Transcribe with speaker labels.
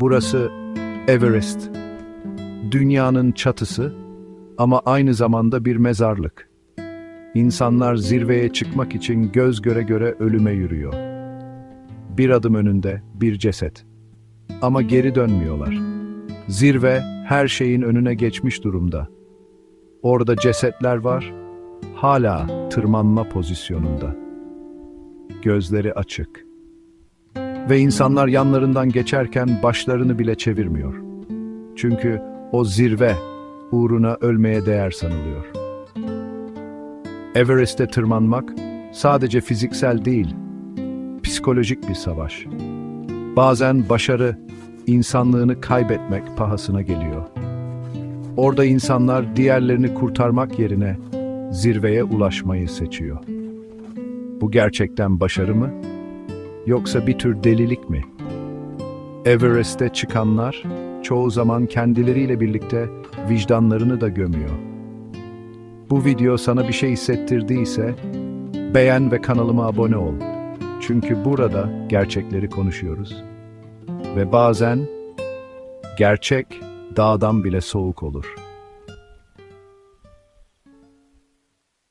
Speaker 1: Burası Everest. Dünyanın çatısı ama aynı zamanda bir mezarlık. İnsanlar zirveye çıkmak için göz göre göre ölüme yürüyor. Bir adım önünde bir ceset. Ama geri dönmüyorlar. Zirve her şeyin önüne geçmiş durumda. Orada cesetler var, hala tırmanma pozisyonunda. Gözleri açık. Ve insanlar yanlarından geçerken başlarını bile çevirmiyor. Çünkü o zirve uğruna ölmeye değer sanılıyor. Everest'e tırmanmak sadece fiziksel değil, psikolojik bir savaş. Bazen başarı insanlığını kaybetmek pahasına geliyor. Orada insanlar diğerlerini kurtarmak yerine zirveye ulaşmayı seçiyor. Bu gerçekten başarı mı? Yoksa bir tür delilik mi? Everest'e çıkanlar çoğu zaman kendileriyle birlikte vicdanlarını da gömüyor. Bu video sana bir şey hissettirdiyse beğen ve kanalıma abone ol. Çünkü burada gerçekleri konuşuyoruz. Ve bazen gerçek dağdan bile soğuk olur.